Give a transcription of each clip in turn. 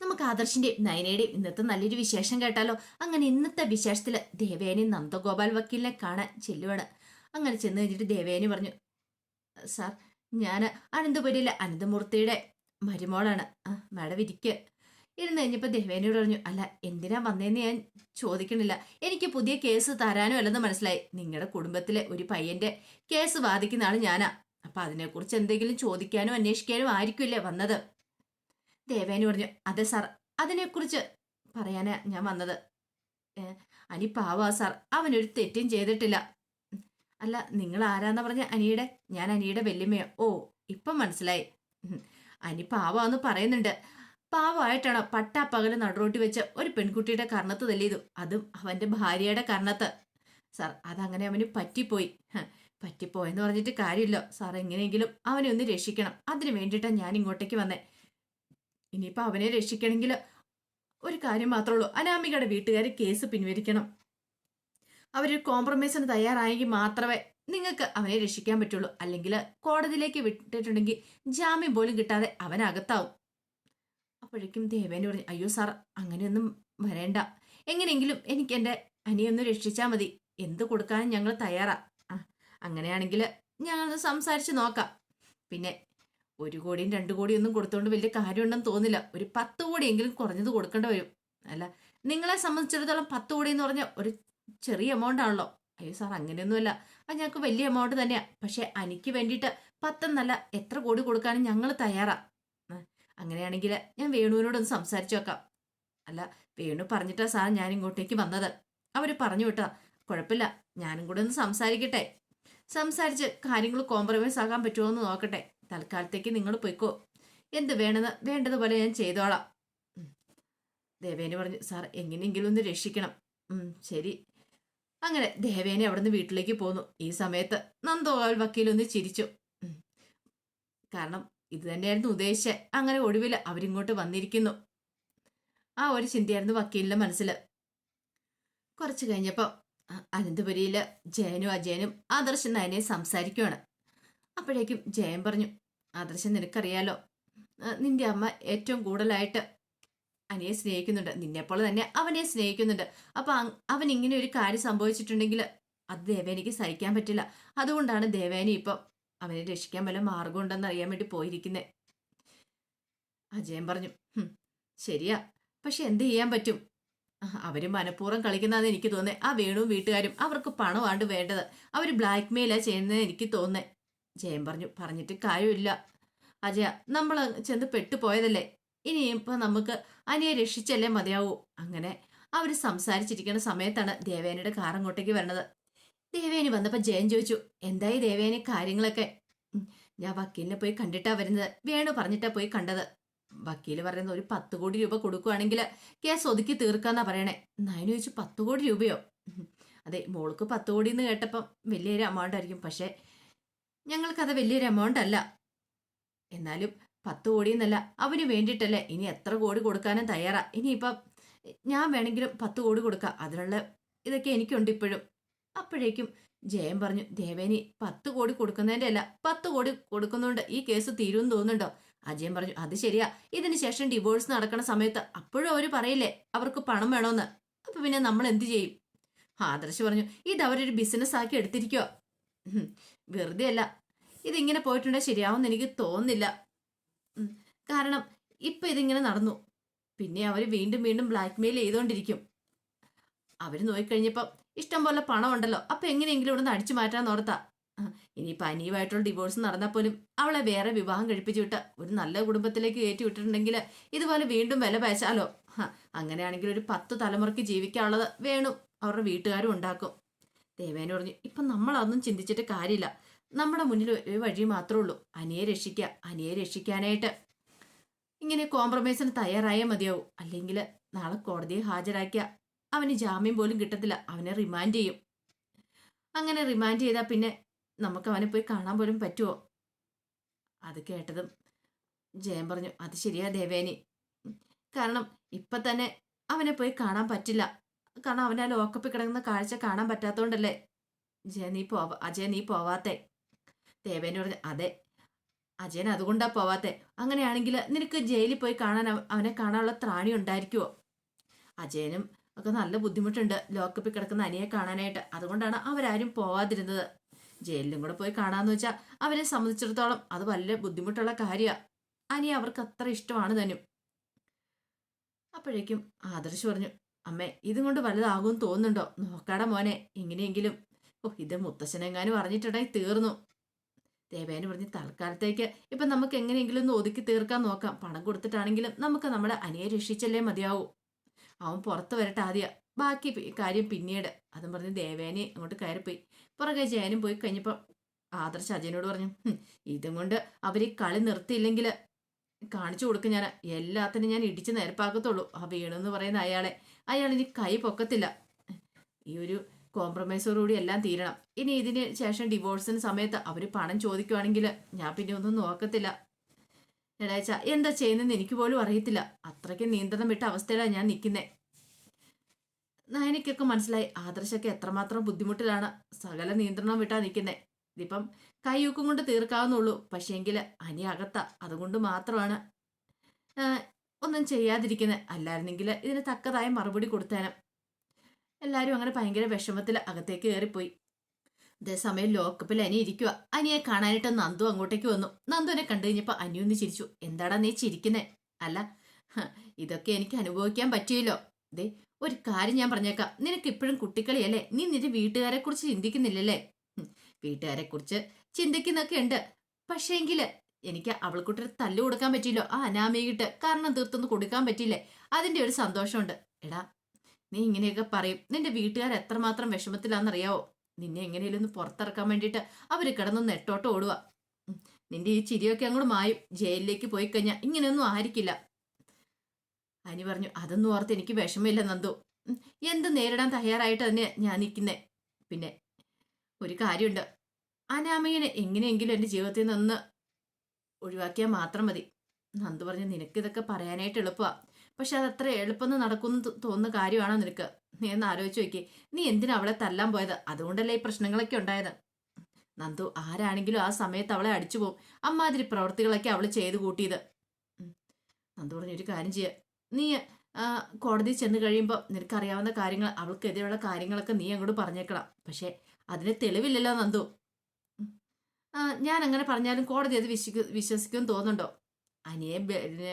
നമുക്ക് ആദർശിന്റെയും നയനയുടെയും ഇന്നത്തെ നല്ലൊരു വിശേഷം കേട്ടാലോ? അങ്ങനെ ഇന്നത്തെ വിശേഷത്തിൽ ദേവേനി നന്ദഗോപാൽ വക്കീലിനെ കാണാൻ ചെല്ലുവാണ്. അങ്ങനെ ചെന്ന് കഴിഞ്ഞിട്ട് ദേവേനി പറഞ്ഞു സാർ ഞാൻ അനന്തപുരിയിലെ അനന്തമൂർത്തിയുടെ മരുമോളാണ്. ആ മാഡം ഇരിക്ക്. ഇരുന്ന് കഴിഞ്ഞപ്പോൾ ദേവേനിയോട് പറഞ്ഞു അല്ല എന്തിനാ വന്നതെന്ന് ഞാൻ ചോദിക്കണില്ല. എനിക്ക് പുതിയ കേസ് തരാനും അല്ലെന്ന് മനസ്സിലായി. നിങ്ങളുടെ കുടുംബത്തിലെ ഒരു പയ്യന്റെ കേസ് വാദിക്കുന്ന ആൾ ഞാനാ. അപ്പൊ അതിനെക്കുറിച്ച് എന്തെങ്കിലും ചോദിക്കാനും അന്വേഷിക്കാനും ആയിരിക്കില്ലേ വന്നത്? ദേവേനി പറഞ്ഞു അതെ സാർ അതിനെക്കുറിച്ച് പറയാനാ ഞാൻ വന്നത്. അനി പാവാ സാർ അവനൊരു തെറ്റും ചെയ്തിട്ടില്ല. അല്ല നിങ്ങൾ ആരാന്നാ പറഞ്ഞ അനിയുടെ? ഞാൻ അനിയുടെ വല്യമ്മയോ. ഓ ഇപ്പം മനസ്സിലായി. അനി പാവാന്ന് പറയുന്നുണ്ട്. പാവമായിട്ടാണ് പട്ടാപ്പകൽ നടുറോട്ടി വെച്ച് ഒരു പെൺകുട്ടിയുടെ കർണത്ത് തെല്ലിയതു? അതും അവന്റെ ഭാര്യയുടെ കർണത്ത്. സാർ അതങ്ങനെ അവന് പറ്റിപ്പോയി. പറ്റിപ്പോയെന്ന് പറഞ്ഞിട്ട് കാര്യമില്ല. സാർ എങ്ങനെയെങ്കിലും അവനെ ഒന്ന് രക്ഷിക്കണം. അതിന് വേണ്ടിയിട്ടാണ് ഞാൻ ഇങ്ങോട്ടേക്ക് വന്നേ. ഇനിയിപ്പോൾ അവനെ രക്ഷിക്കണമെങ്കിൽ ഒരു കാര്യം മാത്രമേ ഉള്ളൂ. അനാമികയുടെ വീട്ടുകാർ കേസ് പിൻവലിക്കണം. അവരൊരു കോംപ്രമൈസിന് തയ്യാറായെങ്കിൽ മാത്രമേ നിങ്ങൾക്ക് അവനെ രക്ഷിക്കാൻ പറ്റുള്ളൂ. അല്ലെങ്കിൽ കോടതിയിലേക്ക് വിട്ടിട്ടുണ്ടെങ്കിൽ ജാമ്യം പോലും കിട്ടാതെ അവനകത്താവും അപ്പോഴേക്കും ദേവേനെ പറഞ്ഞു അയ്യോ സാർ അങ്ങനെയൊന്നും വരേണ്ട. എങ്ങനെയെങ്കിലും എനിക്ക് എന്റെ അനിയൊന്ന് രക്ഷിച്ചാൽ മതി. എന്ത് കൊടുക്കാനും ഞങ്ങൾ തയ്യാറാ. അങ്ങനെയാണെങ്കിൽ ഞങ്ങളൊന്ന് സംസാരിച്ച് നോക്കാം. പിന്നെ ഒരു കോടിയും രണ്ടു കോടിയും ഒന്നും കൊടുത്തോണ്ട് വലിയ കാര്യമുണ്ടെന്ന് തോന്നില്ല. ഒരു പത്ത് കോടിയെങ്കിലും കുറഞ്ഞത് കൊടുക്കേണ്ടി വരും. അല്ല നിങ്ങളെ സംബന്ധിച്ചിടത്തോളം പത്ത് കോടി എന്ന് പറഞ്ഞാൽ ഒരു ചെറിയ എമൗണ്ട് ആണല്ലോ. അയ്യോ സാർ അങ്ങനെയൊന്നുമല്ല. അത് ഞങ്ങൾക്ക് വലിയ എമൗണ്ട് തന്നെയാണ് പക്ഷെ എനിക്ക് വേണ്ടിയിട്ട് പത്തെന്നല്ല എത്ര കോടി കൊടുക്കാനും ഞങ്ങൾ തയ്യാറാ. അങ്ങനെയാണെങ്കിൽ ഞാൻ വേണുവിനോടൊന്ന് സംസാരിച്ചു നോക്കാം. അല്ല വേണു പറഞ്ഞിട്ടാ സാർ ഞാൻ ഇങ്ങോട്ടേക്ക് വന്നത്. അവർ പറഞ്ഞു വിട്ടാ. കുഴപ്പമില്ല ഞാനും കൂടെ ഒന്ന് സംസാരിക്കട്ടെ. സംസാരിച്ച് കാര്യങ്ങൾ കോംപ്രമൈസ് ആകാൻ പറ്റുമോ എന്ന് നോക്കട്ടെ. തൽക്കാലത്തേക്ക് നിങ്ങൾ പോയിക്കോ. എന്ത് വേണമെന്ന് വേണ്ടതുപോലെ ഞാൻ ചെയ്തോളാം. ദേവേനി പറഞ്ഞു സാർ എങ്ങനെയെങ്കിലും ഒന്ന് രക്ഷിക്കണം. ശരി. അങ്ങനെ ദേവേനെ അവിടുന്ന് വീട്ടിലേക്ക് പോന്നു. ഈ സമയത്ത് നന്ദോകാൽ വക്കീലൊന്ന് ചിരിച്ചു. കാരണം ഇത് തന്നെയായിരുന്നു ഉദ്ദേശിച്ചത് അങ്ങനെ ഒടുവിൽ അവരിങ്ങോട്ട് വന്നിരിക്കുന്നു. ആ ഒരു ചിന്തയായിരുന്നു വക്കീലിന്റെ മനസ്സിൽ കുറച്ച് കഴിഞ്ഞപ്പോൾ അനന്തപുരിയിൽ ജയനും അജയനും ആദർശൻ നയനെ സംസാരിക്കുവാണ്. അപ്പോഴേക്കും ജയൻ പറഞ്ഞു ആദർശം നിനക്കറിയാലോ നിന്റെ അമ്മ ഏറ്റവും കൂടുതലായിട്ട് അനിയെ സ്നേഹിക്കുന്നുണ്ട്. നിന്നെപ്പോലെ തന്നെ അവനെ സ്നേഹിക്കുന്നുണ്ട്. അപ്പൊ അവൻ ഇങ്ങനെ ഒരു കാര്യം സംഭവിച്ചിട്ടുണ്ടെങ്കിൽ അത് ദേവേനിക്ക് സഹിക്കാൻ പറ്റില്ല. അതുകൊണ്ടാണ് ദേവേനി ഇപ്പം അവനെ രക്ഷിക്കാൻ വല്ല മാർഗമുണ്ടെന്ന് അറിയാൻ വേണ്ടി പോയിരിക്കുന്നേ. അജയൻ പറഞ്ഞു ശരിയാ. പക്ഷെ എന്ത് ചെയ്യാൻ പറ്റും? അവർ മനഃപൂർവം കളിക്കുന്നതെന്ന് എനിക്ക് തോന്നേ ആ വേണുവും വീട്ടുകാരും അവർക്ക് പണമാണ് വേണ്ടത്. അവർ ബ്ലാക്ക് മെയിലാ ചെയ്യുന്നതെന്ന് എനിക്ക് തോന്നേ ജയൻ പറഞ്ഞു പറഞ്ഞിട്ട് കാര്യമില്ല. അജയ നമ്മൾ ചെന്ന് പെട്ടുപോയതല്ലേ? ഇനി ഇപ്പൊ നമുക്ക് അനിയെ രക്ഷിച്ചല്ലേ മതിയാവൂ? അങ്ങനെ അവർ സംസാരിച്ചിരിക്കുന്ന സമയത്താണ് ദേവേനയുടെ കാർ അങ്ങോട്ടേക്ക് വരണത് ദേവേനി വന്നപ്പോൾ ജയൻ ചോദിച്ചു എന്തായി ദേവേനി കാര്യങ്ങളൊക്കെ? ഞാൻ വക്കീലിനെ പോയി കണ്ടിട്ടാ വരുന്നത്. വേണു പറഞ്ഞിട്ടാ പോയി കണ്ടത്. വക്കീൽ പറയുന്നത് ഒരു പത്ത് കോടി രൂപ കൊടുക്കുവാണെങ്കിൽ കേസ് ഒതുക്കി തീർക്കാന്നാ പറയണേ. നയനു ചോദിച്ചു പത്ത് കോടി രൂപയോ? അതെ മോൾക്ക് പത്ത് കോടി എന്ന് കേട്ടപ്പം വലിയൊരു എമൗണ്ട് ആയിരിക്കും. പക്ഷേ ഞങ്ങൾക്കത് വലിയൊരു എമൗണ്ട് അല്ല. എന്നാലും പത്ത് കോടി എന്നല്ല അവന് വേണ്ടിയിട്ടല്ലേ ഇനി എത്ര കോടി കൊടുക്കാനും തയ്യാറാ. ഇനിയിപ്പം ഞാൻ വേണമെങ്കിലും പത്ത് കോടി കൊടുക്കാം. അതിനുള്ള ഇതൊക്കെ എനിക്കുണ്ട് ഇപ്പോഴും. അപ്പോഴേക്കും ജയൻ പറഞ്ഞു ദേവേനി പത്ത് കോടി കൊടുക്കുന്നതിന്റെ അല്ല പത്ത് കോടി കൊടുക്കുന്നതുകൊണ്ട് ഈ കേസ് തീരുമെന്ന് തോന്നുന്നുണ്ടോ? അജയൻ പറഞ്ഞു അത് ശരിയാ. ഇതിന് ശേഷം ഡിവോഴ്സ് നടക്കുന്ന സമയത്ത് അപ്പോഴും അവർ പറയില്ലേ അവർക്ക് പണം വേണമെന്ന് അപ്പൊ പിന്നെ നമ്മൾ എന്ത് ചെയ്യും ആദർശ് പറഞ്ഞു ഇത് അവരൊരു ബിസിനസ് ആക്കി എടുത്തിരിക്കോ വെറുതെ അല്ല ഇതിങ്ങനെ പോയിട്ടുണ്ടെങ്കിൽ ശരിയാവുമെന്ന് എനിക്ക് തോന്നുന്നില്ല. കാരണം ഇപ്പൊ ഇതിങ്ങനെ നടന്നു. പിന്നെ അവർ വീണ്ടും വീണ്ടും ബ്ലാക്ക് മെയിൽ ചെയ്തുകൊണ്ടിരിക്കും അവർ നോക്കിക്കഴിഞ്ഞപ്പം ഇഷ്ടം പോലെ പണം ഉണ്ടല്ലോ അപ്പൊ എങ്ങനെയെങ്കിലും ഇവിടെ നിന്ന് അടിച്ചു മാറ്റാൻ ഓർത്താ. ഇനി ഇനിയിപ്പൊ അനിയുമായിട്ടുള്ള ഡിവോഴ്സ് നടന്നാൽ പോലും അവളെ വേറെ വിവാഹം കഴിപ്പിച്ചു വിട്ട ഒരു നല്ല കുടുംബത്തിലേക്ക് കയറ്റി വിട്ടിട്ടുണ്ടെങ്കിൽ ഇതുപോലെ വീണ്ടും വില പയച്ചാലോ? അങ്ങനെയാണെങ്കിൽ ഒരു പത്ത് തലമുറയ്ക്ക് ജീവിക്കാനുള്ളത് വേണം. അവരുടെ വീട്ടുകാരും ഉണ്ടാക്കും. ദേവേന പറഞ്ഞു ഇപ്പൊ നമ്മളതൊന്നും ചിന്തിച്ചിട്ട് കാര്യമില്ല. നമ്മുടെ മുന്നിൽ ഒരു വഴി മാത്രമേ ഉള്ളൂ. അനിയെ രക്ഷിക്കുക അനിയെ രക്ഷിക്കാനായിട്ട്. ഇങ്ങനെ കോംപ്രമൈസിന് തയ്യാറായാൽ മതിയാവും. അല്ലെങ്കിൽ നാളെ കോടതിയെ ഹാജരാക്കിയ അവന് ജാമ്യം പോലും കിട്ടത്തില്ല. അവനെ റിമാൻഡ് ചെയ്യും. അങ്ങനെ റിമാൻഡ് ചെയ്താൽ പിന്നെ നമുക്ക് അവനെ പോയി കാണാൻ പോലും പറ്റുമോ അത് കേട്ടതും ജയൻ പറഞ്ഞു അത് ശരിയാ ദേവേനി. കാരണം ഇപ്പം തന്നെ അവനെ പോയി കാണാൻ പറ്റില്ല. കാരണം അവനെ ലോക്കപ്പിൽ കിടക്കുന്ന കാഴ്ച കാണാൻ പറ്റാത്തതുകൊണ്ടല്ലേ ജയ നീ പോവാ അജയ നീ പോവാത്തേ. ദേവേനി പറഞ്ഞു അതെ. അജയൻ അതുകൊണ്ടാ പോവാത്തെ. അങ്ങനെയാണെങ്കിൽ നിനക്ക് ജയിലിൽ പോയി കാണാൻ അവനെ കാണാനുള്ള ത്രാണി ഉണ്ടായിരിക്കുമോ അജയനും ഒക്കെ നല്ല ബുദ്ധിമുട്ടുണ്ട് ലോക്കപ്പിൽ കിടക്കുന്ന അനിയെ കാണാനായിട്ട്. അതുകൊണ്ടാണ് അവരാരും പോവാതിരുന്നത്. ജയിലിലും കൂടെ പോയി കാണാന്ന് വെച്ചാൽ അവരെ സംബന്ധിച്ചിടത്തോളം അത് വലിയ ബുദ്ധിമുട്ടുള്ള കാര്യമാണ് അനിയെ അവർക്ക് അത്ര ഇഷ്ടമാണ് തന്നെ അപ്പോഴേക്കും ആദർശ് പറഞ്ഞു അമ്മേ ഇതും കൊണ്ട് വലുതാകും തോന്നുന്നുണ്ടോ? നോക്കാട മോനെ എങ്ങനെയെങ്കിലും. ഓ ഇത് മുത്തശ്ശനെങ്ങാനും അറിഞ്ഞിട്ടുണ്ടായി തീർന്നു. ദേവേന പറഞ്ഞ് തൽക്കാലത്തേക്ക് ഇപ്പൊ നമുക്ക് എങ്ങനെയെങ്കിലും ഒന്ന് ഒതുക്കി തീർക്കാൻ നോക്കാം. പണം കൊടുത്തിട്ടാണെങ്കിലും നമുക്ക് നമ്മുടെ അനിയെ രക്ഷിച്ചല്ലേ മതിയാവൂ. അവൻ പുറത്ത് വരട്ടെ ആദ്യ. ബാക്കി കാര്യം പിന്നീട്. അതും പറഞ്ഞ് ദേവേനെ അങ്ങോട്ട് കയറിപ്പോയി. പുറകെ ജയനും പോയി കഴിഞ്ഞപ്പോൾ ആദർശ് അജയനോട് പറഞ്ഞു "ഹും, ഇതും കൊണ്ട് അവർ ഈ കളി നിർത്തിയില്ലെങ്കിൽ കാണിച്ചു കൊടുക്കും ഞാൻ എല്ലാത്തിനും ഞാൻ ഇടിച്ച് നിരപ്പാക്കത്തുള്ളൂ. ആ വീണെന്ന് പറയുന്ന അയാളെ. അയാൾ ഇനി കൈ പൊക്കത്തില്ല. ഈ ഒരു കോംപ്രമൈസോടുകൂടി എല്ലാം തീരണം. ഇനി ഇതിന് ശേഷം ഡിവോഴ്സിന് സമയത്ത് അവർ പണം ചോദിക്കുവാണെങ്കിൽ ഞാൻ പിന്നെ ഒന്നും നോക്കത്തില്ല. എടാച്ച എന്താ ചെയ്യുന്നതെന്ന് എനിക്ക് പോലും അറിയത്തില്ല. അത്രയ്ക്ക് നിയന്ത്രണം വിട്ട അവസ്ഥയിലാണ് ഞാൻ നിൽക്കുന്നത് നയനയ്ക്കൊക്കെ മനസ്സിലായി ആദർശൊക്കെ എത്രമാത്രം ബുദ്ധിമുട്ടിലാണ്. സകല നിയന്ത്രണം വിട്ടാ നിൽക്കുന്നത് ഇതിപ്പം കൈയൂക്കും കൊണ്ട് തീർക്കാവുന്നുള്ളൂ പക്ഷേങ്കിൽ അനി അകത്ത അതുകൊണ്ട് മാത്രമാണ്. ഒന്നും ചെയ്യാതിരിക്കുന്നത് അല്ലായിരുന്നെങ്കിൽ ഇതിന് തക്കതായ മറുപടി കൊടുത്തേനും. എല്ലാവരും അങ്ങനെ ഭയങ്കര വിഷമത്തിൽ അകത്തേക്ക് കയറിപ്പോയി. അതേസമയം ലോക്കപ്പിൽ അനി ഇരിക്കുക അനിയെ കാണാനായിട്ട് നന്ദു അങ്ങോട്ടേക്ക് വന്നു. നന്ദുവിനെ കണ്ടു കഴിഞ്ഞപ്പോൾ അനിയൊന്ന് ചിരിച്ചു. എന്താടാ നീ ചിരിക്കുന്നേ? അല്ല ഇതൊക്കെ എനിക്ക് അനുഭവിക്കാൻ പറ്റിയല്ലോ. ദേ ഒരു കാര്യം ഞാൻ പറഞ്ഞേക്കാം. നിനക്ക് ഇപ്പോഴും കുട്ടിക്കളിയല്ലേ? നീ നിന്റെ വീട്ടുകാരെ കുറിച്ച് ചിന്തിക്കുന്നില്ലല്ലേ? വീട്ടുകാരെ കുറിച്ച് ചിന്തിക്കുന്നൊക്കെ ഉണ്ട് പക്ഷേങ്കിൽ എനിക്ക് അവൾക്കുട്ടൊരു തല്ലു കൊടുക്കാൻ പറ്റിയില്ലോ. ആ അനാമികിട്ട് കാരണം തീർത്തൊന്ന് കൊടുക്കാൻ പറ്റിയില്ലേ? അതിന്റെ ഒരു സന്തോഷമുണ്ട്. എടാ നീ ഇങ്ങനെയൊക്കെ പറയും. നിന്റെ വീട്ടുകാർ എത്രമാത്രം വിഷമത്തിലാണെന്നറിയാവോ? നിന്നെ എങ്ങനെയും ഒന്ന് പുറത്തിറക്കാൻ വേണ്ടിയിട്ട് അവർ കിടന്ന് നെട്ടോട്ട് ഓടുക നിന്റെ ഈ ചിരിയൊക്കെ അങ്ങോട്ട് മായും. ജയിലിലേക്ക് പോയി കഴിഞ്ഞാൽ ഇങ്ങനെയൊന്നും ആയിരിക്കില്ല. അനി പറഞ്ഞു അതൊന്നും ഓർത്ത് എനിക്ക് വിഷമമില്ല നന്ദു. എന്ത് നേരിടാൻ തയ്യാറായിട്ട് തന്നെ ഞാൻ നിൽക്കുന്നേ? പിന്നെ ഒരു കാര്യമുണ്ട്. അനാമയനെ എങ്ങനെയെങ്കിലും എന്റെ ജീവിതത്തിൽ നിന്ന് ഒഴിവാക്കിയാൽ മാത്രം മതി. നന്ദു പറഞ്ഞു നിനക്ക് ഇതൊക്കെ പറയാനായിട്ട് എളുപ്പമാണ് പക്ഷെ അത് അത്ര എളുപ്പമെന്ന് നടക്കുമെന്ന് തോ- തോന്നുന്ന കാര്യമാണോ നിനക്ക്? നീ എന്ന് ആലോചിച്ച് നോക്കി. നീ എന്തിനാ അവളെ തല്ലാൻ പോയത്? അതുകൊണ്ടല്ലേ ഈ പ്രശ്നങ്ങളൊക്കെ ഉണ്ടായത്? നന്ദു ആരാണെങ്കിലും ആ സമയത്ത് അവളെ അടിച്ചു പോകും അമ്മാതിരി പ്രവൃത്തികളൊക്കെ അവൾ ചെയ്തു കൂട്ടിയത്. നന്ദു പറഞ്ഞു ഒരു കാര്യം ചെയ്യുക നീ കോടതി ചെന്ന് കഴിയുമ്പോൾ നിനക്കറിയാവുന്ന കാര്യങ്ങൾ അവൾക്കെതിരെയുള്ള കാര്യങ്ങളൊക്കെ നീ അങ്ങോട്ട് പറഞ്ഞേക്കണം. പക്ഷേ അതിന് തെളിവില്ലല്ലോ നന്ദു. ഞാൻ അങ്ങനെ പറഞ്ഞാലും കോടതി അത് വിശ്വസിക്കും വിശ്വസിക്കുമെന്ന് തോന്നുന്നുണ്ടോ? അനിയെ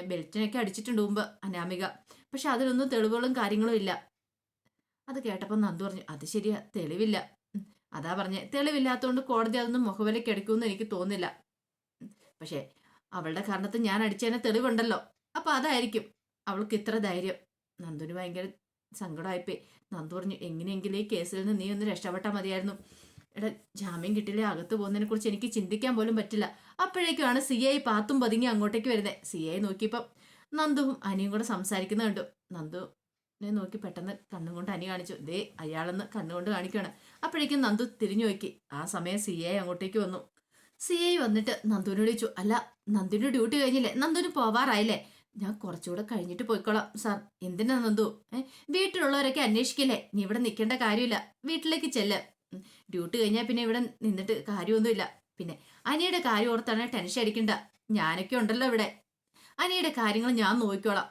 ബെൽറ്റിനൊക്കെ അടിച്ചിട്ടുണ്ട് മുമ്പ് അനാമിക. പക്ഷെ അതിലൊന്നും തെളിവുകളും കാര്യങ്ങളും ഇല്ല. അത് കേട്ടപ്പോൾ നന്ദു പറഞ്ഞു അത് ശരിയാ തെളിവില്ല. അതാ പറഞ്ഞേ തെളിവില്ലാത്തതുകൊണ്ട് കോടതി അതൊന്നും മുഖവിലയ്ക്ക് എടുക്കുമെന്ന് എനിക്ക് തോന്നില്ല. പക്ഷേ അവളുടെ കാരണത്ത് ഞാൻ അടിച്ചതിന് തെളിവുണ്ടല്ലോ. അപ്പം അതായിരിക്കും അവൾക്ക് ഇത്ര ധൈര്യം. നന്ദുവിന് ഭയങ്കര സങ്കടമായിപ്പോയി. നന്ദു പറഞ്ഞു എങ്ങനെയെങ്കിലും ഈ കേസിൽ നിന്ന് നീ ഒന്ന് രക്ഷപ്പെട്ടാൽ മതിയായിരുന്നു. എടാ ജാമ്യം കിട്ടില്ലേ അകത്ത് പോകുന്നതിനെ കുറിച്ച് എനിക്ക് ചിന്തിക്കാൻ പോലും പറ്റില്ല. അപ്പോഴേക്കുമാണ് സി ഐ പാത്തും പതുങ്ങി അങ്ങോട്ടേക്ക് വരുന്നത് സി ഐ നോക്കിയപ്പം നന്ദുവും അനിയും കൂടെ സംസാരിക്കുന്ന കണ്ടു. നന്ദുവിനെ നോക്കി പെട്ടെന്ന് കണ്ണും കൊണ്ട് അനി കാണിച്ചു. ദേ അയാളെന്ന് കണ്ണുകൊണ്ട് കാണിക്കുകയാണ്. അപ്പോഴേക്കും നന്ദു തിരിഞ്ഞു നോക്കി. ആ സമയം സി ഐ അങ്ങോട്ടേക്ക് വന്നു. സി ഐ വന്നിട്ട് നന്ദുവിനോട് ചോദിച്ചു അല്ല നന്ദുവിന്റെ ഡ്യൂട്ടി കഴിഞ്ഞില്ലേ? നന്ദുവിന് പോവാറായില്ലേ? ഞാൻ കുറച്ചുകൂടെ കഴിഞ്ഞിട്ട് പോയിക്കോളാം സാർ. എന്തിനാ നന്ദു? ഏഹ് വീട്ടിലുള്ളവരൊക്കെ അന്വേഷിക്കില്ലേ? നീ ഇവിടെ നിൽക്കേണ്ട കാര്യമില്ല. വീട്ടിലേക്ക് ചെല്ല്. ഡ്യൂട്ടി കഴിഞ്ഞാൽ പിന്നെ ഇവിടെ നിന്നിട്ട് കാര്യമൊന്നുമില്ല. പിന്നെ അനിയുടെ കാര്യം ഓർത്താണ് ടെൻഷൻ അടിക്കണ്ട. ഞാനൊക്കെ ഉണ്ടല്ലോ ഇവിടെ. അനിയുടെ കാര്യങ്ങൾ ഞാൻ നോക്കിക്കോളാം.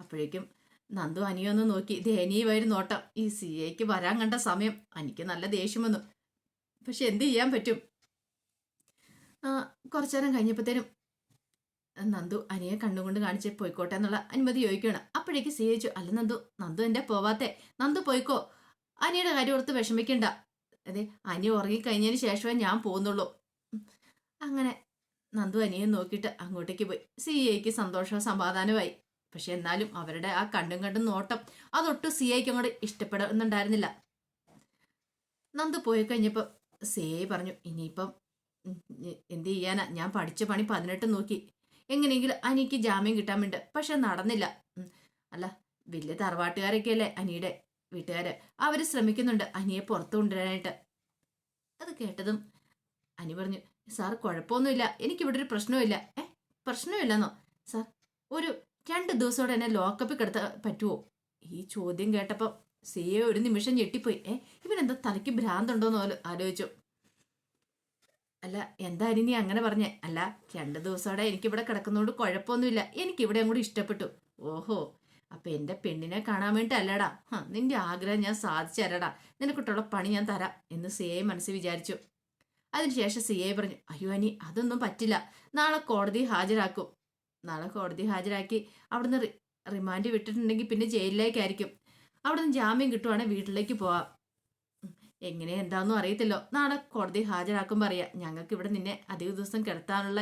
അപ്പോഴേക്കും നന്ദു അനിയൊന്ന് നോക്കി. ദയനീയമായിരുന്നു നോട്ടം. ഈ സി എക്ക് വരാൻ കണ്ട സമയം അനിക്ക് നല്ല ദേഷ്യം വന്നു. പക്ഷെ എന്ത് ചെയ്യാൻ പറ്റും? കുറച്ചു നേരം കഴിഞ്ഞപ്പോഴത്തേനും നന്ദു അനിയെ കണ്ണുകൊണ്ട് കാണിച്ച് പോയിക്കോട്ടെ എന്നുള്ള അനുമതി ചോദിക്കുകയാണ്. അപ്പോഴേക്ക് സി ചോദിച്ചു അല്ല നന്ദു നന്ദു എന്റെ പോവാത്തെ? നന്ദു പോയിക്കോ. അനിയുടെ കാര്യം ഓർത്ത് വിഷമിക്കണ്ട. അതെ അനി ഉറങ്ങിക്കഴിഞ്ഞതിന് ശേഷമേ ഞാൻ പോകുന്നുള്ളൂ. അങ്ങനെ നന്ദു അനിയെ നോക്കിയിട്ട് അങ്ങോട്ടേക്ക് പോയി. സി എക്ക് സന്തോഷവും സമാധാനമായി. പക്ഷെ എന്നാലും അവരുടെ ആ കണ്ടും കണ്ടും നോട്ടം അതൊട്ടും സി എക്ക് അങ്ങോട്ട് ഇഷ്ടപ്പെടുന്നുണ്ടായിരുന്നില്ല. നന്ദു പോയി കഴിഞ്ഞപ്പോൾ സി ഐ പറഞ്ഞു ഇനിയിപ്പം എന്ത് ചെയ്യാനാ? ഞാൻ പഠിച്ച പണി പതിനെട്ട് നോക്കി. എങ്ങനെയെങ്കിലും അനിക്ക് ജാമ്യം കിട്ടാൻ വേണ്ടി. പക്ഷെ നടന്നില്ല. അല്ല വലിയ തറവാട്ടുകാരൊക്കെ അല്ലേ അനിയുടെ വീട്ടുകാര്. അവർ ശ്രമിക്കുന്നുണ്ട്. അനിയെ പുറത്തു കൊണ്ടുവരാനായിട്ട്. അത് കേട്ടതും അനി പറഞ്ഞു സാർ കുഴപ്പമൊന്നുമില്ല. എനിക്കിവിടെ ഒരു പ്രശ്നവുമില്ല. ഏ? പ്രശ്നമില്ലെന്നോ? സാർ ഒരു രണ്ട് ദിവസത്തോടെ എന്നെ ലോക്കപ്പിൽ കിടത്ത പറ്റുമോ ഈ ചോദ്യം കേട്ടപ്പോൾ സി എ ഒരു നിമിഷം ഞെട്ടിപ്പോയി. ഏ? ഇവനെന്താ തലയ്ക്ക് ഭ്രാന്തുണ്ടോന്ന് പോലും ആലോചിച്ചു. അല്ല എന്താ അനി നീ അങ്ങനെ പറഞ്ഞേ? അല്ല രണ്ട് ദിവസത്തോടെ എനിക്കിവിടെ കിടക്കുന്നതുകൊണ്ട് കുഴപ്പമൊന്നുമില്ല. എനിക്കിവിടെ അങ്ങോട്ട് ഇഷ്ടപ്പെട്ടു. ഓഹോ അപ്പൊ എന്റെ പെണ്ണിനെ കാണാൻ വേണ്ടിട്ടല്ലടാ. ഹ, നിന്റെ ആഗ്രഹം ഞാൻ സാധിച്ചു തരടാ നിനക്കിട്ടുള്ള പണി ഞാൻ തരാം എന്ന് സി ഐ മനസ്സിൽ വിചാരിച്ചു. അതിനുശേഷം സി ഐ പറഞ്ഞു അയ്യോ അനി അതൊന്നും പറ്റില്ല. നാളെ കോടതി ഹാജരാക്കും. നാളെ കോടതി ഹാജരാക്കി അവിടുന്ന് റിമാൻഡ് വിട്ടിട്ടുണ്ടെങ്കിൽ പിന്നെ ജയിലിലേക്കായിരിക്കും. അവിടുന്ന് ജാമ്യം കിട്ടുവാണെങ്കിൽ വീട്ടിലേക്ക് പോവാം. എങ്ങനെ എന്താണെന്നും അറിയത്തില്ലോ. നാളെ കോടതി ഹാജരാക്കുമ്പോൾ അറിയാം ഞങ്ങൾക്ക് ഇവിടെ നിന്നെ അധിക ദിവസം കിടത്താനുള്ള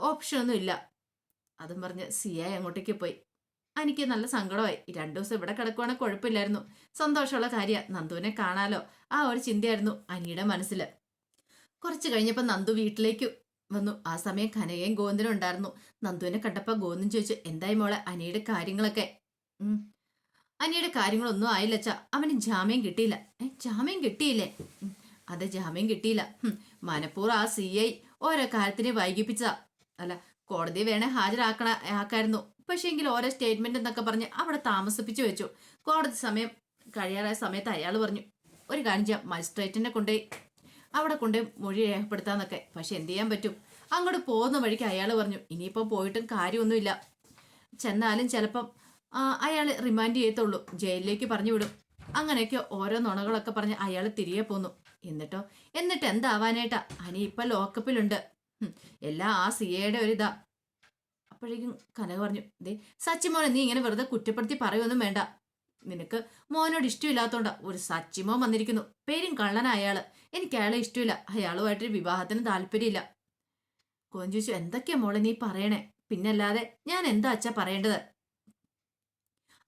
ഓപ്ഷനൊന്നും ഇല്ല അതും പറഞ്ഞ് സി ഐ അങ്ങോട്ടേക്ക് പോയി. എനിക്ക് നല്ല സങ്കടമായി. രണ്ടു ദിവസം ഇവിടെ കിടക്കുവാണെങ്കിൽ കുഴപ്പമില്ലായിരുന്നു. സന്തോഷമുള്ള കാര്യമാണ് നന്ദുവിനെ കാണാലോ. ആ ഒരു ചിന്തയായിരുന്നു അനിയുടെ മനസ്സിൽ കുറച്ച് കഴിഞ്ഞപ്പോൾ നന്ദു വീട്ടിലേക്ക് വന്നു. ആ സമയം കനകയും ഗോവിന്ദനും ഉണ്ടായിരുന്നു. നന്ദുവിനെ കണ്ടപ്പോൾ ഗോവിന്ദൻ ചോദിച്ചു എന്തായി മോളെ? അനിയുടെ കാര്യങ്ങളൊക്കെ. അനിയുടെ കാര്യങ്ങളൊന്നും ആയില്ല അച്ഛാ. അവന് ജാമ്യം കിട്ടിയില്ല. ജാമ്യം കിട്ടിയില്ലേ. അതെ ജാമ്യം കിട്ടിയില്ല. മനപ്പൂർ ആ സി ഐ ഓരോ കാര്യത്തിനെ വൈകിപ്പിച്ചതാ. അല്ല കോടതി വേണേ ഹാജരാക്കണ ആക്കായിരുന്നു. പക്ഷേങ്കിൽ ഓരോ സ്റ്റേറ്റ്മെന്റ് എന്നൊക്കെ പറഞ്ഞ് അവിടെ താമസിപ്പിച്ചു വെച്ചു. കോടതി സമയം കഴിയാറായ സമയത്ത് അയാൾ പറഞ്ഞു ഒരു കാര്യം ചെയ്യാം മജിസ്ട്രേറ്റിനെ കൊണ്ടുപോയി അവിടെ കൊണ്ടുപോയി മൊഴി രേഖപ്പെടുത്താന്നൊക്കെ പക്ഷെ എന്ത് ചെയ്യാൻ പറ്റും? അങ്ങോട്ട് പോകുന്ന വഴിക്ക് അയാൾ പറഞ്ഞു ഇനിയിപ്പോൾ പോയിട്ടും കാര്യമൊന്നുമില്ല. ചെന്നാലും ചിലപ്പം അയാൾ റിമാൻഡ് ചെയ്യത്തുള്ളൂ. ജയിലിലേക്ക് പറഞ്ഞു വിടും. അങ്ങനെയൊക്കെ ഓരോ നുണകളൊക്കെ പറഞ്ഞ് അയാൾ തിരികെ പോന്നു. എന്നിട്ടോ? എന്നിട്ട് എന്താവാനായിട്ടാ? അനി ലോക്കപ്പിലുണ്ട് എല്ലാം ആ സിയയുടെ ഒരിതാ അപ്പോഴേക്കും കനക പറഞ്ഞു ദേ സച്ചിമോനെ നീ ഇങ്ങനെ വെറുതെ കുറ്റപ്പെടുത്തി പറയുമൊന്നും വേണ്ട. നിനക്ക് മോനോട് ഇഷ്ടമില്ലാത്തോണ്ട ഒരു സച്ചിമോൻ വന്നിരിക്കുന്നു. പേരും കള്ളനായ അയാൾ. എനിക്ക് അയാളെ ഇഷ്ടമില്ല. അയാളുമായിട്ടൊരു വിവാഹത്തിന് താല്പര്യമില്ല. കോൻ ചോദിച്ചു എന്തൊക്കെയാ മോളെ നീ പറയണേ? പിന്നല്ലാതെ ഞാൻ എന്താ അച്ഛാ പറയേണ്ടത്?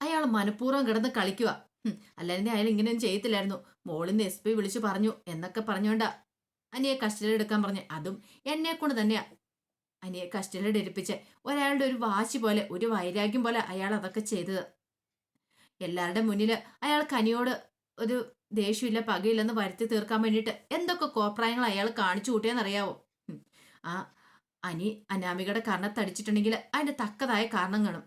അയാൾ മനഃപൂർവം കിടന്ന് കളിക്കുക അല്ലാതെ അയാൾ ഇങ്ങനെയൊന്നും ചെയ്യത്തില്ലായിരുന്നു. മോളിന്ന് എസ് പി വിളിച്ചു പറഞ്ഞു എന്നൊക്കെ പറഞ്ഞോണ്ടാ. അനിയെ കസ്റ്റഡിയിൽ എടുക്കാൻ പറഞ്ഞു അതും എന്നെ കൊണ്ട് തന്നെയാ. അനിയെ കസ്റ്റഡിയിൽ എടുപ്പിച്ച് ഒരാളുടെ ഒരു വാശി പോലെ ഒരു വൈരാഗ്യം പോലെ അയാൾ അതൊക്കെ ചെയ്തത്. എല്ലാവരുടെ മുന്നിൽ അയാൾ കനിയോട് ഒരു ദേഷ്യമില്ല പകയില്ലെന്ന് വരുത്തി തീർക്കാൻ വേണ്ടിയിട്ട് എന്തൊക്കെ കോപ്രായങ്ങൾ അയാൾ കാണിച്ചു കൂട്ടിയെന്നറിയാവോ? ആ അനി അനാമികയുടെ കർണത്തടിച്ചിട്ടുണ്ടെങ്കിൽ അതിന്റെ തക്കതായ കാരണം കാണും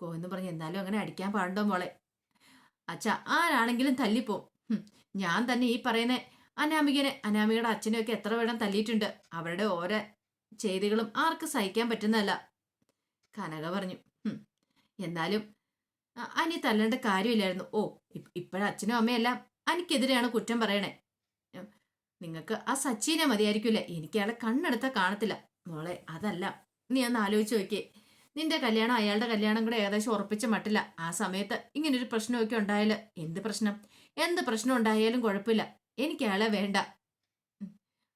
ഗോവെന്ന് പറഞ്ഞു എന്നാലും അങ്ങനെ അടിക്കാൻ പാടുണ്ടോ മോളെ? അച്ഛ ആരാണെങ്കിലും തല്ലിപ്പോവും. ഞാൻ തന്നെ ഈ പറയുന്ന അനാമികനെ അനാമികയുടെ അച്ഛനെയൊക്കെ എത്ര വേണം തല്ലിയിട്ടുണ്ട്. അവരുടെ ഓരോ ചെയ്തികളും ആർക്ക് സഹിക്കാൻ പറ്റുന്നതല്ല. കനക പറഞ്ഞു. എന്നാലും അനി തല്ലേണ്ട കാര്യമില്ലായിരുന്നു. ഓ ഇപ്പോഴും അച്ഛനും അമ്മയെല്ലാം അനിക്കെതിരെയാണ് കുറ്റം പറയണേ. നിങ്ങൾക്ക് ആ സച്ചിനെ മതിയായിരിക്കില്ലേ എനിക്ക് അയാളെ കണ്ണെടുത്താൽ കാണത്തില്ല. മോളെ അതല്ല. നീ ഒന്ന് ആലോചിച്ച് നോക്കിയേ. നിന്റെ കല്യാണം അയാളുടെ കല്യാണം കൂടെ ഏകദേശം ഉറപ്പിച്ച മട്ടില്ല. ആ സമയത്ത് ഇങ്ങനൊരു പ്രശ്നമൊക്കെ ഉണ്ടായാൽ എന്ത് പ്രശ്നം? എന്ത് പ്രശ്നം ഉണ്ടായാലും കുഴപ്പമില്ല. എനിക്ക് അയാളെ വേണ്ട.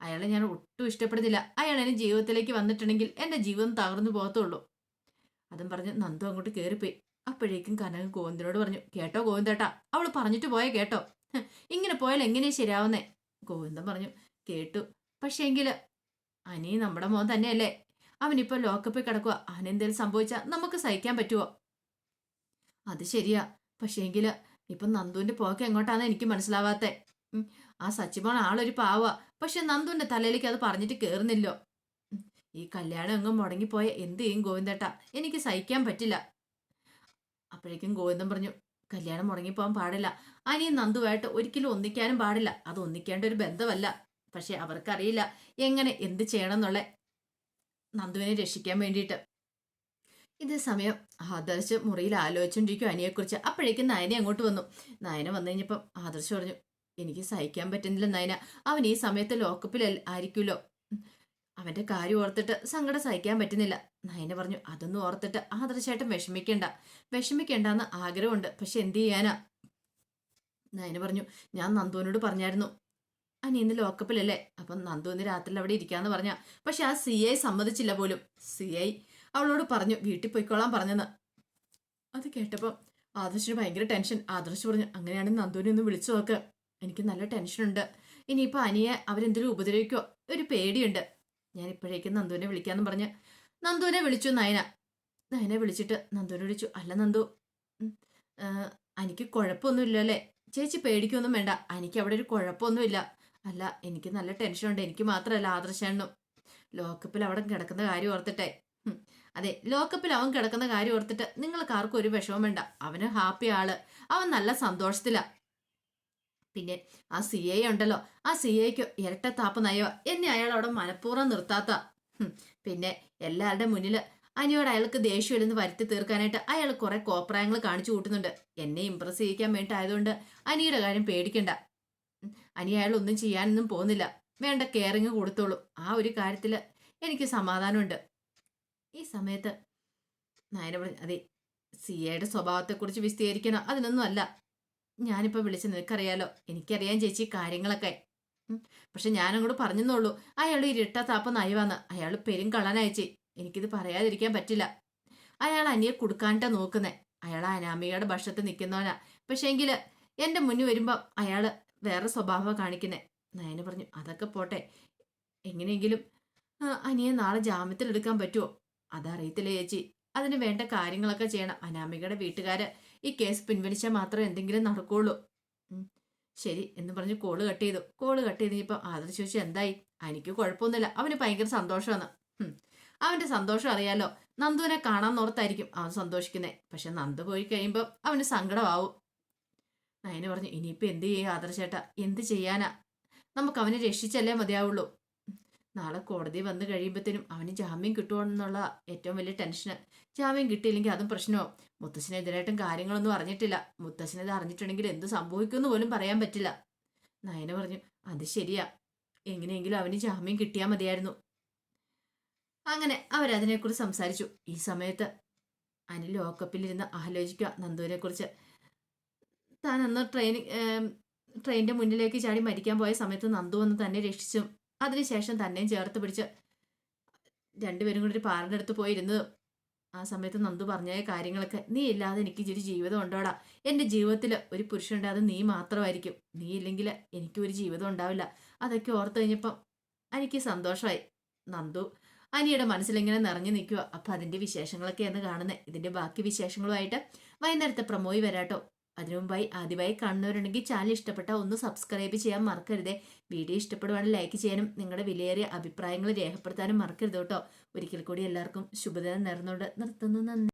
അയാളെ ഞാൻ ഒട്ടും ഇഷ്ടപ്പെടുന്നില്ല. അയാൾ എന്റെ ജീവിതത്തിലേക്ക് വന്നിട്ടുണ്ടെങ്കിൽ എന്റെ ജീവിതം തകർന്നു പോകത്തുള്ളൂ. അതും പറഞ്ഞ് നന്ദു അങ്ങോട്ട് കയറിപ്പോയി അപ്പോഴേക്കും കനകൻ ഗോവിന്ദനോട് പറഞ്ഞു കേട്ടോ ഗോവിന്ദേട്ടാ അവൾ പറഞ്ഞിട്ട് പോയ കേട്ടോ. ഇങ്ങനെ പോയാൽ എങ്ങനെയാ ശരിയാവുന്നേ? ഗോവിന്ദൻ പറഞ്ഞു കേട്ടു. പക്ഷേ എങ്കിൽ അനി നമ്മുടെ മോൻ തന്നെയല്ലേ? അവനിപ്പോൾ ലോക്കപ്പിൽ കിടക്കുക അവനെന്തേലും സംഭവിച്ചാൽ നമുക്ക് സഹിക്കാൻ പറ്റുമോ അത് ശരിയാ. പക്ഷേ ഇപ്പം നന്ദുവിന്റെ പോക്ക് എങ്ങോട്ടാണെന്ന് എനിക്ക് മനസ്സിലാവാത്തെ? ആ സച്ചിമോൻ ആളൊരു പാവ. പക്ഷെ നന്ദുവിന്റെ തലയിലേക്ക് അത് പറഞ്ഞിട്ട് കേറുന്നില്ലോ. ഈ കല്യാണം അങ്ങ് മുടങ്ങിപ്പോയ എന്ത് ചെയ്യും ഗോവിന്ദേട്ട? എനിക്ക് സഹിക്കാൻ പറ്റില്ല. അപ്പോഴേക്കും ഗോവിന്ദൻ പറഞ്ഞു കല്യാണം മുടങ്ങിപ്പോകാൻ പാടില്ല. അനിയും നന്ദുവായിട്ട് ഒരിക്കലും ഒന്നിക്കാനും പാടില്ല. അത് ഒന്നിക്കേണ്ട ഒരു ബന്ധമല്ല. പക്ഷെ അവർക്കറിയില്ല എങ്ങനെ എന്ത് ചെയ്യണം എന്നുള്ള നന്ദുവിനെ രക്ഷിക്കാൻ വേണ്ടിയിട്ട്. ഇതേ സമയം ആദർശ് മുറിയിൽ ആലോചിച്ചുകൊണ്ടിരിക്കും അനിയെക്കുറിച്ച്. അപ്പോഴേക്കും നയനെ അങ്ങോട്ട് വന്നു. നയന വന്നു കഴിഞ്ഞപ്പം ആദർശ് പറഞ്ഞു എനിക്ക് സഹിക്കാൻ പറ്റുന്നില്ല നയന അവൻ ഈ സമയത്ത് ലോക്കപ്പിൽ ആയിരിക്കുമല്ലോ. അവന്റെ കാര്യം ഓർത്തിട്ട് സങ്കടം സഹിക്കാൻ പറ്റുന്നില്ല. നയന പറഞ്ഞു അതൊന്നും ഓർത്തിട്ട് ആദർശമായിട്ടും വിഷമിക്കണ്ട. വിഷമിക്കണ്ടെന്ന് ആഗ്രഹമുണ്ട്. പക്ഷെ എന്ത് ചെയ്യാനാ? നയന പറഞ്ഞു ഞാൻ നന്ദുവിനോട് പറഞ്ഞായിരുന്നു. അനി ഇന്ന് ലോക്കപ്പിലല്ലേ അപ്പം നന്ദു ഇന്ന് രാത്രിയിൽ അവിടെ ഇരിക്കാന്ന് പറഞ്ഞ. പക്ഷെ ആ സി ഐ സമ്മതിച്ചില്ല പോലും. സി ഐ അവളോട് പറഞ്ഞു വീട്ടിൽ പോയിക്കോളാൻ പറഞ്ഞെന്ന്. അത് കേട്ടപ്പോൾ ആദർശിന് ഭയങ്കര ടെൻഷൻ. ആദർശ് പറഞ്ഞു അങ്ങനെയാണെങ്കിൽ നന്ദുവിനെ ഒന്ന് വിളിച്ചു നോക്ക്. എനിക്ക് നല്ല ടെൻഷനുണ്ട് ഇനിയിപ്പോൾ അനിയെ അവരെന്തെങ്കിലും ഉപദ്രവിക്കോ ഒരു പേടിയുണ്ട്. ഞാൻ ഇപ്പോഴേക്കും നന്ദുവിനെ വിളിക്കാന്ന് പറഞ്ഞ് നന്ദുവിനെ വിളിച്ചു നയന. നയനെ വിളിച്ചിട്ട് നന്ദുവിനെ വിളിച്ചു. അല്ല നന്ദു എനിക്ക് കുഴപ്പമൊന്നുമില്ല അല്ലേ? ചേച്ചി പേടിക്കൊന്നും വേണ്ട. എനിക്ക് അവിടെ ഒരു കുഴപ്പമൊന്നുമില്ല. അല്ല എനിക്ക് നല്ല ടെൻഷനുണ്ട് എനിക്ക് മാത്രമല്ല ആദർശാണ്ണും ലോക്കപ്പിൽ അവിടെ കിടക്കുന്ന കാര്യം ഓർത്തിട്ടെ. അതെ ലോക്കപ്പിൽ അവൻ കിടക്കുന്ന കാര്യം ഓർത്തിട്ട് നിങ്ങൾക്ക് ആർക്കും ഒരു വിഷമം വേണ്ട. അവന് ഹാപ്പി ആൾ അവൻ നല്ല സന്തോഷത്തിലാ. പിന്നെ ആ സി എ ഉണ്ടല്ലോ. ആ സി ഇരട്ട ഇരട്ടത്താപ്പ് നയോ? എന്നെ അയാൾ അവിടെ മനഃപൂർവം നിർത്താത്ത. പിന്നെ എല്ലാവരുടെ മുന്നിൽ അനിയോട് അയാൾക്ക് ദേഷ്യമില്ലെന്ന് വരുത്തി തീർക്കാനായിട്ട് അയാൾ കുറെ കോപ്രായങ്ങൾ കാണിച്ചു കൂട്ടുന്നുണ്ട്. എന്നെ ഇമ്പ്രസ് ചെയ്യിക്കാൻ വേണ്ടിയിട്ടായതുകൊണ്ട് അനിയുടെ കാര്യം പേടിക്കണ്ട. അനി അയാൾ ഒന്നും ചെയ്യാനൊന്നും പോകുന്നില്ല. വേണ്ട കെയറിങ് കൊടുത്തോളൂ. ആ ഒരു കാര്യത്തിൽ എനിക്ക് സമാധാനമുണ്ട്. ഈ സമയത്ത് നായന പറഞ്ഞു അതെ സി എയുടെ സ്വഭാവത്തെക്കുറിച്ച് വിശദീകരിക്കണം. അതിനൊന്നും അല്ല ഞാനിപ്പോൾ വിളിച്ച് നിനക്കറിയാലോ എനിക്കറിയാം ചേച്ചി കാര്യങ്ങളൊക്കെ. പക്ഷെ ഞാനങ്ങോട്ട് പറഞ്ഞെന്നുള്ളൂ അയാൾ ഇരട്ട താപ്പ നയവാന്ന്. അയാൾ പെരും കള്ളനയച്ചി. എനിക്കിത് പറയാതിരിക്കാൻ പറ്റില്ല. അയാൾ അനിയെ കൊടുക്കാനിട്ടാ നോക്കുന്നേ. അയാൾ അനാമികയുടെ ഭക്ഷണത്തിൽ നിൽക്കുന്നവനാ പക്ഷേ എങ്കിൽ എന്റെ മുന്നിൽ വരുമ്പോൾ അയാൾ വേറെ സ്വഭാവം കാണിക്കുന്നേ. നയന പറഞ്ഞു അതൊക്കെ പോട്ടെ. എങ്ങനെയെങ്കിലും അനിയെ നാളെ ജാമ്യത്തിലെടുക്കാൻ പറ്റുമോ അതറിയത്തില്ല ചേച്ചി. അതിന് വേണ്ട കാര്യങ്ങളൊക്കെ ചെയ്യണം. അനാമികയുടെ വീട്ടുകാര് ഈ കേസ് പിൻവലിച്ചാൽ മാത്രമേ എന്തെങ്കിലും നടക്കുള്ളൂ. ശരി എന്ന് പറഞ്ഞ് കോൾ കട്ട് ചെയ്തു. കോൾ കട്ട് ചെയ്ത് കഴിഞ്ഞപ്പോൾ ആദർശ് ചോദിച്ചു എന്തായി? എനിക്ക് കുഴപ്പമൊന്നുമില്ല. അവന് ഭയങ്കര സന്തോഷമാണ്. അവന്റെ സന്തോഷം അറിയാലോ. നന്ദുവിനെ കാണാൻ ഓർത്തായിരിക്കും അവൻ സന്തോഷിക്കുന്നത് പക്ഷെ നന്ദു പോയി കഴിയുമ്പോൾ അവന് സങ്കടമാവും. നയന പറഞ്ഞു ഇനിയിപ്പോൾ എന്ത് ചെയ്യുക ആദർശേട്ടാ എന്ത് ചെയ്യാനാ? നമുക്ക് അവനെ രക്ഷിച്ചല്ലേ മതിയാവുള്ളൂ. നാളെ കോടതി വന്നു കഴിയുമ്പോഴത്തേനും അവന് ജാമ്യം കിട്ടുമോ എന്നുള്ള ഏറ്റവും വലിയ ടെൻഷൻ ജാമ്യം കിട്ടിയില്ലെങ്കിൽ അതും പ്രശ്നമാവും. മുത്തശ്ശനെതിരായിട്ടും കാര്യങ്ങളൊന്നും അറിഞ്ഞിട്ടില്ല. മുത്തശ്ശനത് അറിഞ്ഞിട്ടുണ്ടെങ്കിൽ എന്ത് സംഭവിക്കുമെന്ന് പോലും പറയാൻ പറ്റില്ല. നയന പറഞ്ഞു അത് ശരിയാ. എങ്ങനെയെങ്കിലും അവന് ജാമ്യം കിട്ടിയാൽ മതിയായിരുന്നു. അങ്ങനെ അവരതിനെക്കുറിച്ച് സംസാരിച്ചു. ഈ സമയത്ത് അനിൽ ലോക്കപ്പിലിരുന്ന് ആലോചിക്കുക നന്ദുവിനെ കുറിച്ച് താൻ അന്ന് ട്രെയിനിങ് ട്രെയിനിന്റെ മുന്നിലേക്ക് ചാടി മരിക്കാൻ പോയ സമയത്ത് നന്ദു വന്ന് തന്നെ രക്ഷിച്ചു. അതിനുശേഷം തന്നെയും ചേർത്ത് പിടിച്ച് രണ്ടുപേരും കൂടി ഒരു പാറിന്റെ അടുത്ത് പോയിരുന്നു ആ സമയത്ത് നന്ദു പറഞ്ഞ കാര്യങ്ങളൊക്കെ നീ ഇല്ലാതെ എനിക്ക് ഒരു ജീവിതം ഉണ്ടോടാ? എന്റെ ജീവിതത്തിൽ ഒരു പുരുഷനുണ്ട് അത് നീ മാത്രമായിരിക്കും. നീ ഇല്ലെങ്കിൽ എനിക്ക് ഒരു ജീവിതം ഉണ്ടാവില്ല. അതൊക്കെ ഓർത്തു കഴിഞ്ഞപ്പം എനിക്ക് സന്തോഷമായി. നന്ദു അനിയുടെ മനസ്സിലിങ്ങനെ നിറഞ്ഞു നിൽക്കുക അപ്പം അതിന്റെ വിശേഷങ്ങളൊക്കെയാണ് കാണുന്നത് ഇതിന്റെ ബാക്കി വിശേഷങ്ങളുമായിട്ട് വൈകുന്നേരത്തെ പ്രമോയി വരാട്ടോ. അതിനു മുമ്പായി ആദ്യമായി കാണുന്നവരുണ്ടെങ്കിൽ ചാനൽ ഇഷ്ടപ്പെട്ട ഒന്ന് സബ്സ്ക്രൈബ് ചെയ്യാൻ മറക്കരുതേ. വീഡിയോ ഇഷ്ടപ്പെടുവാണെങ്കിൽ ലൈക്ക് ചെയ്യാനും നിങ്ങളുടെ വിലയേറിയ അഭിപ്രായങ്ങൾ രേഖപ്പെടുത്താനും മറക്കരുത് കേട്ടോ. ഒരിക്കൽ കൂടി എല്ലാവർക്കും ശുഭദിനം നേർന്നുകൊണ്ട് നിർത്തുന്നു. നന്ദി.